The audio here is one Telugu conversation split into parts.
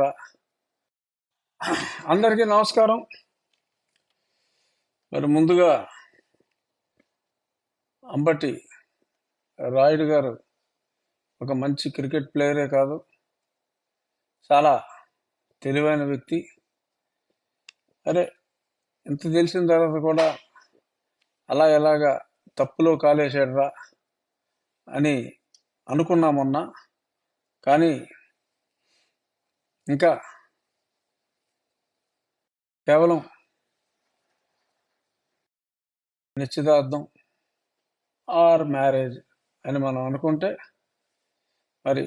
కాలేశాడురా అందరికీ నమస్కారం. మరి ముందుగా అంబటి రాయుడు గారు ఒక మంచి క్రికెట్ ప్లేయరే కాదు చాలా తెలివైన వ్యక్తి. అరే ఇంత తెలిసిన తర్వాత కూడా అలా ఎలాగా తప్పులో కాలేశాడురా అని అనుకున్నా మొన్న కానీ ఇంకా కేవలం నిశ్చితార్థం ఆర్ మ్యారేజ్ అని మనం అనుకుంటే మరి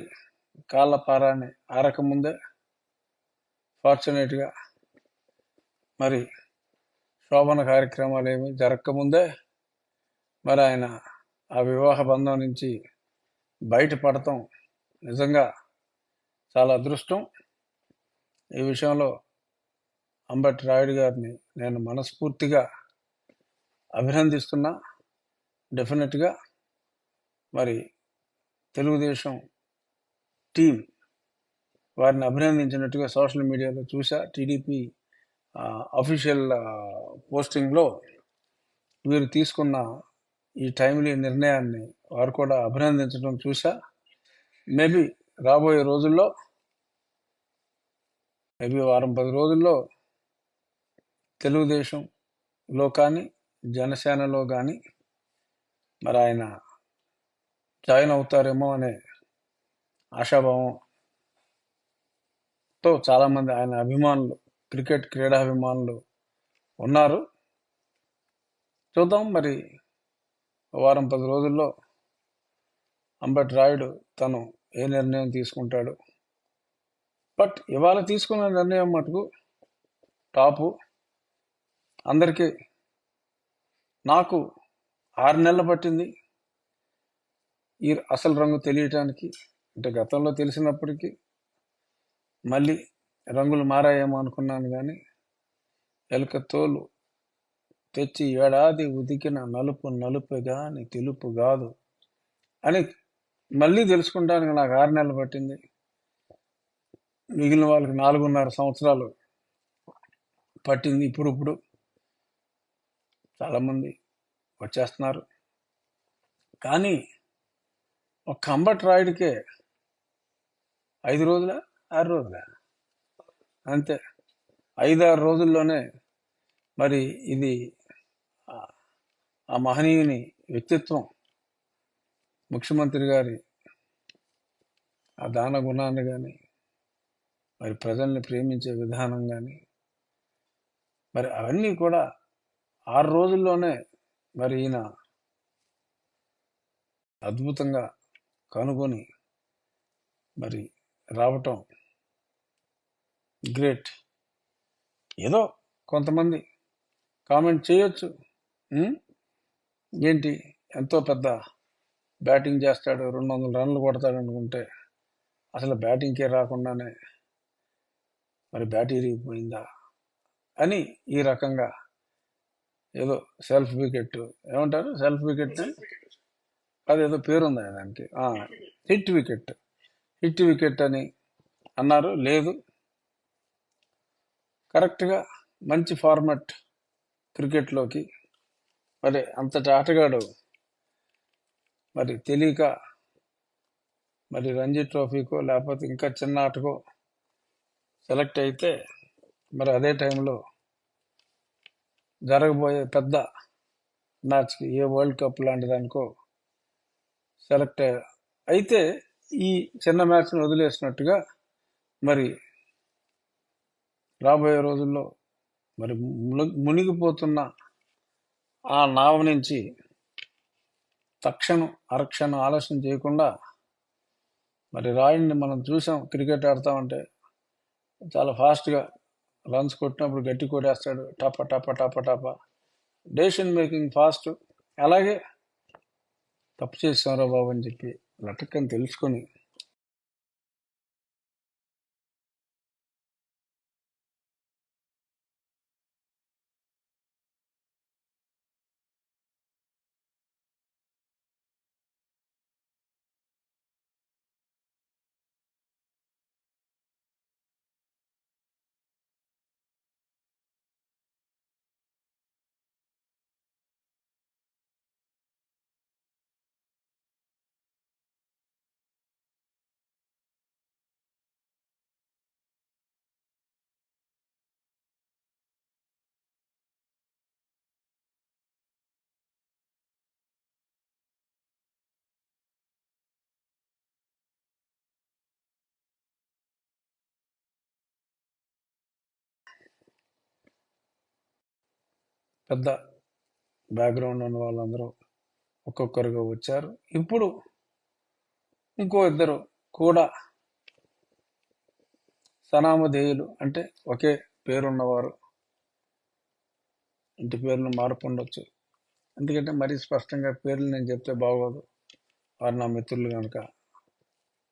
కాళ్ళ పారాన్ని ఆరకముందే ఫార్చునేట్గా మరి శోభన కార్యక్రమాలు ఏమి జరగకముందే మరి ఆయన ఆ వివాహ బంధం నుంచి బయటపడటం నిజంగా చాలా అదృష్టం. ఈ విషయంలో అంబటి రాయుడు గారిని నేను మనస్ఫూర్తిగా అభినందిస్తున్నా. డెఫినెట్గా మరి తెలుగుదేశం టీం వారిని అభినందించినట్టుగా సోషల్ మీడియాలో చూసా. టీడీపీ అఫీషియల్ పోస్టింగ్లో వీరు తీసుకున్న ఈ టైంలీ నిర్ణయాన్ని వారు కూడా అభినందించడం చూసా. మేబీ రాబోయే రోజుల్లో మేబీ వారం పది రోజుల్లో తెలుగుదేశంలో కానీ జనసేనలో కానీ మరి ఆయన జాయిన్ అవుతారేమో అనే ఆశాభావంతో చాలామంది ఆయన అభిమానులు క్రికెట్ క్రీడాభిమానులు ఉన్నారు. చూద్దాం మరి వారం పది రోజుల్లో అంబటి రాయుడు తను ఏ నిర్ణయం తీసుకుంటాడు? బట్ ఇవాళ తీసుకున్న నిర్ణయం మటుకు టాపు. అందరికీ నాకు ఆరు నెలలు పట్టింది. ఈ అసలు రంగు తెలియటానికి అంటే గతంలో తెలిసినప్పటికీ మళ్ళీ రంగులు మారాయేమో అనుకున్నాను కానీ ఎలుక తోలు తెచ్చి ఏడాది ఉదికిన నలుపు నలుపు కానీ తెలుపు కాదు అని మళ్ళీ తెలుసుకుంటానికి నాకు ఆరు నెలలు పట్టింది. మిగిలిన వాళ్ళకి నాలుగున్నర సంవత్సరాలు పట్టింది ఇప్పుడు ఇప్పుడు చాలామంది వచ్చేస్తున్నారు. కానీ ఒక కంబట్ రాయుడికే ఐదు రోజుల? ఆరు రోజుల? అంతే. ఐదారు రోజుల్లోనే మరి ఇది ఆ- ఆ మహనీయుని వ్యక్తిత్వం. ముఖ్యమంత్రి గారి ఆ దాన గుణాన్ని కానీ మరి ప్రజల్ని ప్రేమించే విధానం కానీ మరి అవన్నీ కూడా ఆరు రోజుల్లోనే మరి ఈయన అద్భుతంగా కనుగొని మరి రావటం గ్రేట్. ఏదో కొంతమంది కామెంట్ చేయొచ్చు. ఏంటి? ఎంతో పెద్ద బ్యాటింగ్ చేస్తాడు రెండు వందల రన్లు కొడతాడు అనుకుంటే అసలు బ్యాటింగ్కే రాకుండానే మరి బ్యాటరీ పోయిందా అని ఈ రకంగా ఏదో సెల్ఫ్ వికెట్ ఏమంటారు? Self wicket? అదేదో పేరుంది దానికి? Hit wicket. హిట్ వికెట్ అని అన్నారు. లేదు. కరెక్ట్గా మంచి ఫార్మాట్ క్రికెట్లోకి మరి అంతటి ఆటగాడు మరి తెలియక మరి రంజీ ట్రోఫీకో లేకపోతే ఇంకా చిన్న ఆటకో సెలెక్ట్ అయితే మరి అదే టైంలో జరగబోయే పెద్ద మ్యాచ్కి ఏ వరల్డ్ కప్ లాంటి దానికో సెలెక్ట్ అయ్యా. అయితే ఈ చిన్న మ్యాచ్ని వదిలేసినట్టుగా మరి రాబోయే రోజుల్లో మరి మునిగి- మునిగిపోతున్న ఆ నావ నుంచి తక్షణం అరక్షణం ఆలస్యం చేయకుండా మరి రాయుడిని మనం చూసాం క్రికెట్ ఆడతామంటే చాలా ఫాస్ట్గా రన్స్ కొట్టినప్పుడు గట్టి కొట్టేస్తాడు. టప టప టప టప. Decision making fast. అలాగే తప్పు చేసాంరా బాబు అని చెప్పి లటక్కని తెలుసుకొని పెద్ద బ్యాక్గ్రౌండ్ ఉన్న వాళ్ళందరూ ఒక్కొక్కరుగా వచ్చారు. ఇప్పుడు ఇంకో ఇద్దరు కూడా సనామధేయులు అంటే ఒకే పేరున్నవారు. ఇంటి పేర్లు మార్పు ఉండొచ్చు ఎందుకంటే మరీ స్పష్టంగా పేర్లు నేను చెప్తే బాగోదు. వారు నా మిత్రులు కనుక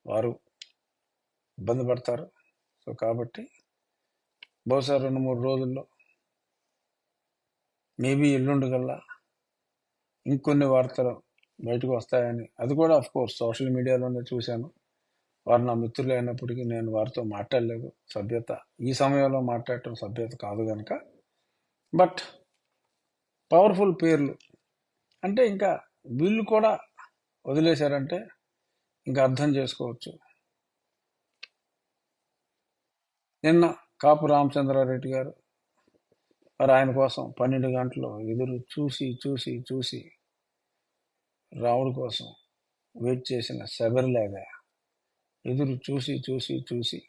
వారు ఇబ్బంది పడతారు. సో కాబట్టి బహుశా రెండు మూడు రోజుల్లో మేబీ ఎల్లుండి కల్లా ఇంకొన్ని వార్తలు బయటకు వస్తాయని. అది కూడా అఫ్ కోర్స్ సోషల్ మీడియాలోనే చూశాను. వారు నా మిత్రులు అయినప్పటికీ నేను వారితో మాట్లాడలేదు. సభ్యత ఈ సమయంలో మాట్లాడటం సభ్యత కాదు కనుక బట్ పవర్ఫుల్ పేర్లు. అంటే ఇంకా వీళ్ళు కూడా వదిలేశారంటే ఇంకా అర్థం చేసుకోవచ్చు. నిన్న కాపు రామచంద్రారెడ్డి గారు మరి ఆయన కోసం పన్నెండు గంటలు ఎదురు చూసి చూసి చూసి రాముడి కోసం వెయిట్ చేసిన శబరిలాగా ఎదురు చూసి చూసి చూసి